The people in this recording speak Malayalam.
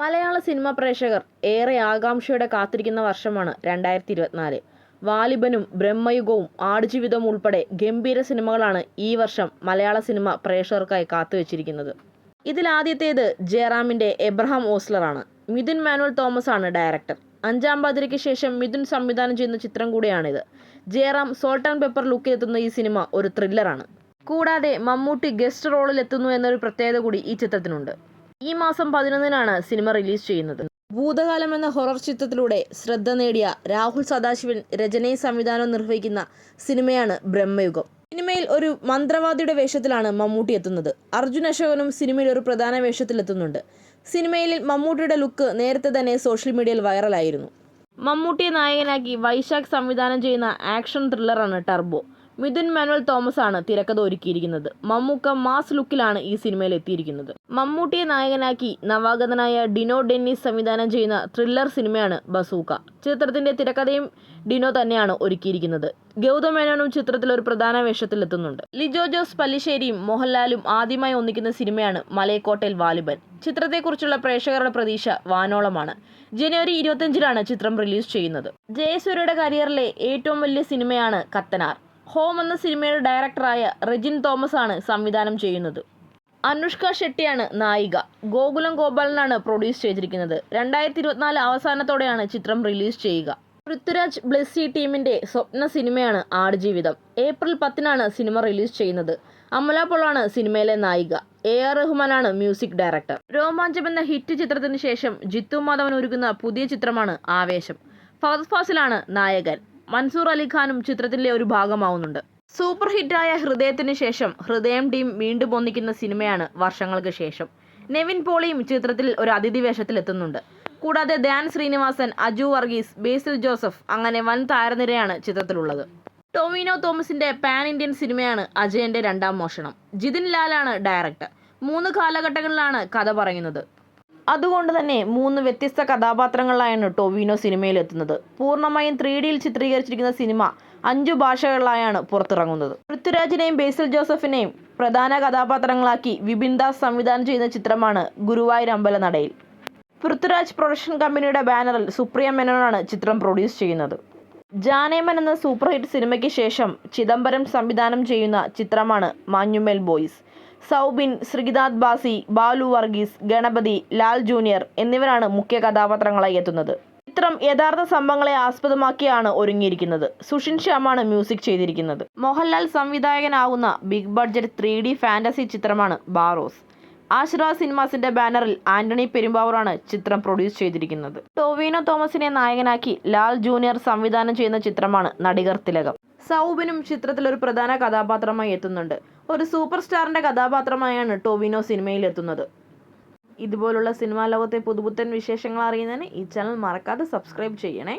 മലയാള സിനിമാ പ്രേക്ഷകർ ഏറെ ആകാംക്ഷയോടെ കാത്തിരിക്കുന്ന വർഷമാണ് രണ്ടായിരത്തി ഇരുപത്തിനാല് വാലിബനും ബ്രഹ്മയുഗവും ആടുജീവിതവും ഉൾപ്പെടെ ഗംഭീര സിനിമകളാണ് ഈ വർഷം മലയാള സിനിമ പ്രേക്ഷകർക്കായി കാത്തുവച്ചിരിക്കുന്നത്. ഇതിലാദ്യത്തേത് ജയറാമിന്റെ എബ്രഹാം ഓസ്ലറാണ്. മിഥുൻ മാനുവൽ തോമസ് ആണ് ഡയറക്ടർ. അഞ്ചാം പാതിരയ്ക്ക് ശേഷം മിഥുൻ സംവിധാനം ചെയ്യുന്ന ചിത്രം കൂടിയാണിത്. ജയറാം സോൾട്ട് ആൻഡ് പെപ്പർ ലുക്കിലെത്തുന്ന ഈ സിനിമ ഒരു ത്രില്ലറാണ്. കൂടാതെ മമ്മൂട്ടി ഗസ്റ്റ് റോളിലെത്തുന്നു എന്നൊരു പ്രത്യേകത കൂടി ഈ ചിത്രത്തിനുണ്ട്. ഈ മാസം പതിനൊന്നിനാണ് സിനിമ റിലീസ് ചെയ്യുന്നത്. ഭൂതകാലം എന്ന ഹൊറർ ചിത്രത്തിലൂടെ ശ്രദ്ധ നേടിയ രാഹുൽ സദാശിവൻ രചനയും സംവിധാനവും നിർവഹിക്കുന്ന സിനിമയാണ് ബ്രഹ്മയുഗം. സിനിമയിൽ ഒരു മന്ത്രവാദിയുടെ വേഷത്തിലാണ് മമ്മൂട്ടി എത്തുന്നത്. അർജുൻ അശോകനും സിനിമയിൽ ഒരു പ്രധാന വേഷത്തിലെത്തുന്നുണ്ട്. സിനിമയിൽ മമ്മൂട്ടിയുടെ ലുക്ക് നേരത്തെ തന്നെ സോഷ്യൽ മീഡിയയിൽ വൈറലായിരുന്നു. മമ്മൂട്ടിയെ നായകനാക്കി വൈശാഖ് സംവിധാനം ചെയ്യുന്ന ആക്ഷൻ ത്രില്ലറാണ് ടർബോ. മിഥുൻ മാനുവൽ തോമസ് ആണ് തിരക്കഥ ഒരുക്കിയിരിക്കുന്നത്. മമ്മൂക്ക മാസ് ലുക്കിലാണ് ഈ സിനിമയിൽ എത്തിയിരിക്കുന്നത് മമ്മൂട്ടിയെ നായകനാക്കി നവാഗതനായ ഡിനോ ഡെന്നിസ് സംവിധാനം ചെയ്യുന്ന ത്രില്ലർ സിനിമയാണ് ബസൂക്ക. ചിത്രത്തിന്റെ തിരക്കഥയും ഡിനോ തന്നെയാണ് ഒരുക്കിയിരിക്കുന്നത്. ഗൗതം മേനോനും ചിത്രത്തിൽ ഒരു പ്രധാന വേഷത്തിലെത്തുന്നുണ്ട്. ലിജോ ജോസ് പല്ലിശ്ശേരിയും മോഹൻലാലും ആദ്യമായി ഒന്നിക്കുന്ന സിനിമയാണ് മലയക്കോട്ടയിൽ വാലിബൻ. ചിത്രത്തെക്കുറിച്ചുള്ള പ്രേക്ഷകരുടെ പ്രതീക്ഷ വാനോളമാണ്. ജനുവരി ഇരുപത്തിയഞ്ചിലാണ് ചിത്രം റിലീസ് ചെയ്യുന്നത്. ജയസൂര്യയുടെ കരിയറിലെ ഏറ്റവും വലിയ സിനിമയാണ് കത്തനാർ. ഹോം എന്ന സിനിമയുടെ ഡയറക്ടറായ റെജിൻ തോമസ് ആണ് സംവിധാനം ചെയ്യുന്നത്. അനുഷ്ക ഷെട്ടിയാണ് നായിക. ഗോകുലം ഗോപാലനാണ് പ്രൊഡ്യൂസ് ചെയ്തിരിക്കുന്നത്. രണ്ടായിരത്തി ഇരുപത്തിനാല് അവസാനത്തോടെയാണ് ചിത്രം റിലീസ് ചെയ്യുക. പൃഥ്വിരാജ് ബ്ലെസ്സി ടീമിന്റെ സ്വപ്ന സിനിമയാണ് ആടുജീവിതം. ഏപ്രിൽ പത്തിനാണ് സിനിമ റിലീസ് ചെയ്യുന്നത്. അമല പോളാണ് സിനിമയിലെ നായിക. എ ആർ റഹ്മാനാണ് മ്യൂസിക് ഡയറക്ടർ. രോമാഞ്ചം എന്ന ഹിറ്റ് ചിത്രത്തിന് ശേഷം ജിത്തു മാധവൻ ഒരുക്കുന്ന പുതിയ ചിത്രമാണ് ആവേശം. ഫഹദ് ഫാസിലാണ് നായകൻ. മൻസൂർ അലിഖാനും ചിത്രത്തിലെ ഒരു ഭാഗമാവുന്നുണ്ട്. സൂപ്പർ ഹിറ്റായ ഹൃദയത്തിന് ശേഷം ഹൃദയം ടീം വീണ്ടും ഒന്നിക്കുന്ന സിനിമയാണ് വർഷങ്ങൾക്ക് ശേഷം. നെവിൻ പോളിയും ചിത്രത്തിൽ ഒരു അതിഥി വേഷത്തിലെത്തുന്നുണ്ട്. കൂടാതെ ധ്യാൻ ശ്രീനിവാസൻ അജു വർഗീസ് ബേസിൽ ജോസഫ് അങ്ങനെ വൻ താരനിരയാണ് ചിത്രത്തിലുള്ളത്. ടോമിനോ തോമസിന്റെ പാൻ ഇന്ത്യൻ സിനിമയാണ് അജയന്റെ രണ്ടാം മോഷണം. ജിതിൻ ലാലാണ് ഡയറക്ടർ. മൂന്ന് കാലഘട്ടങ്ങളിലാണ് കഥ പറയുന്നത്. അതുകൊണ്ട് തന്നെ മൂന്ന് വ്യത്യസ്ത കഥാപാത്രങ്ങളിലായാണ് ടൊവിനോ സിനിമയിൽ എത്തുന്നത് പൂർണമായും ത്രീ ഡിയിൽ ചിത്രീകരിച്ചിരിക്കുന്ന സിനിമ അഞ്ചു ഭാഷകളിലായാണ് പുറത്തിറങ്ങുന്നത്. പൃഥ്വിരാജിനെയും ബേസിൽ ജോസഫിനെയും പ്രധാന കഥാപാത്രങ്ങളാക്കി വിപിൻ സംവിധാനം ചെയ്യുന്ന ചിത്രമാണ് ഗുരുവായൂർ അമ്പലനടയിൽ. പൃഥ്വിരാജ് പ്രൊഡക്ഷൻ കമ്പനിയുടെ ബാനറിൽ സുപ്രിയ മേനോനാണ് ചിത്രം പ്രൊഡ്യൂസ് ചെയ്യുന്നത്. ജാനേമൻ എന്ന സൂപ്പർ ഹിറ്റ് സിനിമയ്ക്ക് ശേഷം ചിദംബരം സംവിധാനം ചെയ്യുന്ന ചിത്രമാണ് മാഞ്ഞുമേൽ ബോയ്സ്. സൗബിൻ ശ്രീദാദ് ബാസി ബാലു വർഗീസ് ഗണപതി ലാൽ ജൂനിയർ എന്നിവരാണ് മുഖ്യ കഥാപാത്രങ്ങളായി എത്തുന്നത്. ചിത്രം യഥാർത്ഥ സംഭവങ്ങളെ ആസ്പദമാക്കിയാണ് ഒരുങ്ങിയിരിക്കുന്നത്. സുഷിൻ ശ്യാമാണ് മ്യൂസിക് ചെയ്തിരിക്കുന്നത്. Mohanlal സംവിധായകനാവുന്ന big budget three D fantasy ചിത്രമാണ് ബാറോസ്. ആശ്ര സിനിമാസിന്റെ ബാനറിൽ ആന്റണി പെരുമ്പാവൂറാണ് ചിത്രം പ്രൊഡ്യൂസ് ചെയ്തിരിക്കുന്നത്. ടോവിനോ തോമസിനെ നായകനാക്കി ലാൽ ജൂനിയർ സംവിധാനം ചെയ്യുന്ന ചിത്രമാണ് നടികർ തിലകം. സൗബിനും ചിത്രത്തിൽ ഒരു പ്രധാന കഥാപാത്രമായി എത്തുന്നുണ്ട്. ഒരു സൂപ്പർ സ്റ്റാറിന്റെ കഥാപാത്രമായാണ് ടോവിനോ സിനിമയിൽ എത്തുന്നത് ഇതുപോലുള്ള സിനിമാ ലോകത്തെ പുതുപുത്തൻ വിശേഷങ്ങൾ അറിയുന്നതിന് ഈ ചാനൽ മറക്കാതെ സബ്സ്ക്രൈബ് ചെയ്യണേ.